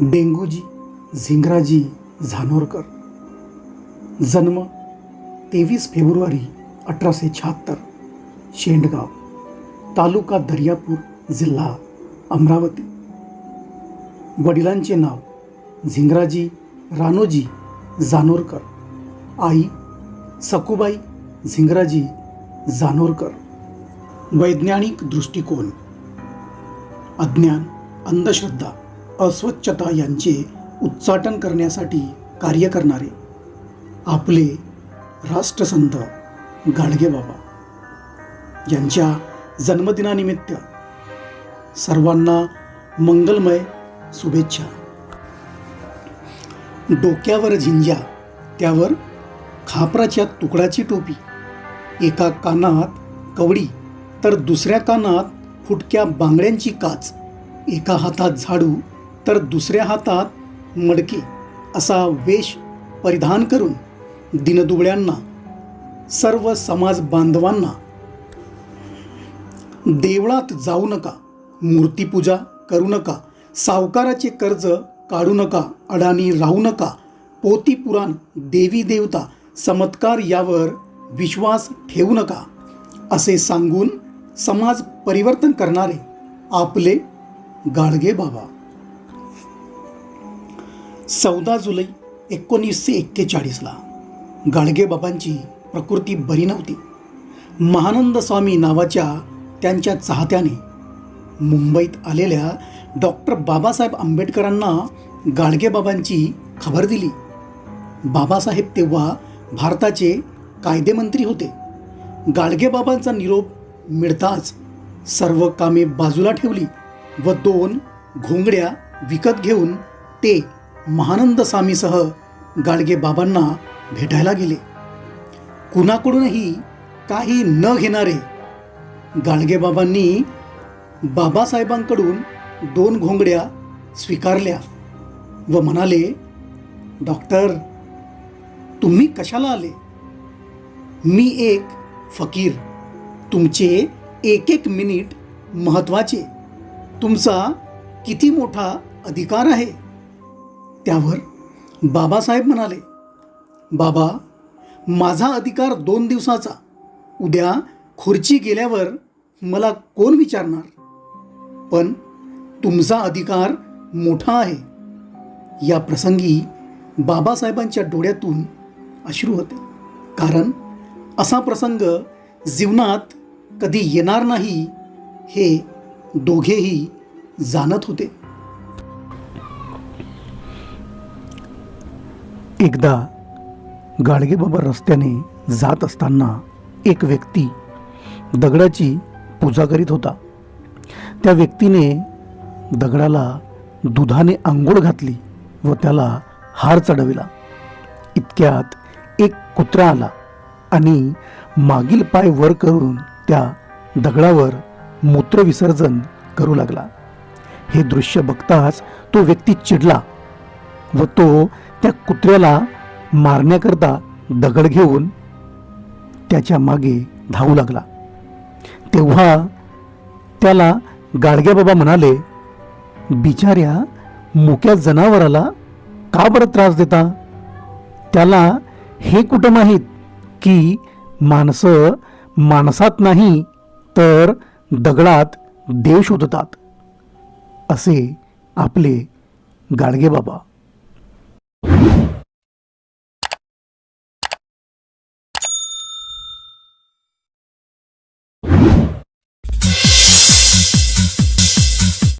डेंगूजी झिंगराजी झानोरकर. जन्म तेवीस फेब्रुवारी अठराशे शहात्तर शेंडगाव तालुका दर्यापूर जिल्हा अमरावती. वडिलांचे नाव झिंगराजी रानोजी जानोरकर आई सकुबाई झिंगराजी जानोरकर वैज्ञानिक दृष्टिकोन अज्ञान अंधश्रद्धा. अस्वच्छता यांचे उच्चाटन करण्यासाठी कार्य करणारे आपले राष्ट्रसंत गाडगेबाबा यांच्या जन्मदिनानिमित्त सर्वांना मंगलमय शुभेच्छा. डोक्यावर झिंज्या त्यावर खापराच्या तुकडाची टोपी एका कानात कवडी तर दुसऱ्या कानात फुटक्या बांगड्यांची काच एका हातात झाडू तर दुसऱ्या हातात मडके असा वेश परिधान करून दिनदुबळ्यांना सर्व समाज बांधवांना देवळात जाऊ नका मूर्तीपूजा करू नका सावकाराचे कर्ज काढू नका अडाणी राहू नका पोती पुराण देवी देवता चमत्कार यावर विश्वास ठेवू नका असे सांगून समाज परिवर्तन करणारे आपले गाडगे बाबा. चौदा जुलै एकोणीसशे एक्केचाळीसला गाडगेबाबांची प्रकृती बरी नव्हती. महानंद स्वामी नावाच्या त्यांच्या चाहत्याने मुंबईत आलेल्या डॉक्टर बाबासाहेब आंबेडकरांना गाडगेबाबांची खबर दिली. बाबासाहेब तेव्हा भारताचे कायदेमंत्री होते. गाडगेबाबांचा निरोप मिळताच सर्व कामे बाजूला ठेवली व दोन घोंगड्या विकत घेऊन ते महानंद स्वामीसह गाडगेबाबांना भेटायला गेले. कुणाकडूनही काही न घेणारे गाडगेबाबांनी बाबासाहेबांकडून दोन घोंगड्या स्वीकारल्या व म्हणाले डॉक्टर तुम्ही कशाला आले? मी एक फकीर. तुमचे एक एक मिनिट महत्त्वाचे. तुमचा किती मोठा अधिकार आहे? त्यावर बाबासाहेब म्हणाले बाबा माझा अधिकार दोन दिवसाचा. उद्या खुर्ची गेल्यावर मला कोण विचारणार? पण तुमचा अधिकार मोठा आहे. या प्रसंगी बाबासाहेबांच्या डोळ्यातून अश्रू होते. कारण असा प्रसंग जीवनात कधी येणार नाही हे दोघेही जाणत होते. एकदा गाडगेबाबा रस्त्याने जात असताना एक व्यक्ती दगडाची पूजा करीत होता. त्या व्यक्तीने दगडाला दुधाने आंघोळ घातली व त्याला हार चढविला. इतक्यात एक कुत्रा आला आणि मागील पाय वर करून त्या दगडावर मूत्रविसर्जन करू लागला. हे दृश्य बघताच तो व्यक्ती चिडला. व तो त्या कुत्र्याला मारण्याकरता दगड घेऊन त्याच्यामागे धावू लागला. तेव्हा त्याला गाडग्याबाबा म्हणाले बिचाऱ्या मुक्या जनावराला का बरं त्रास देता? त्याला हे कुठं माहीत की माणसं माणसात नाही तर दगडात देव शोधतात? असे आपले गाडगेबाबा you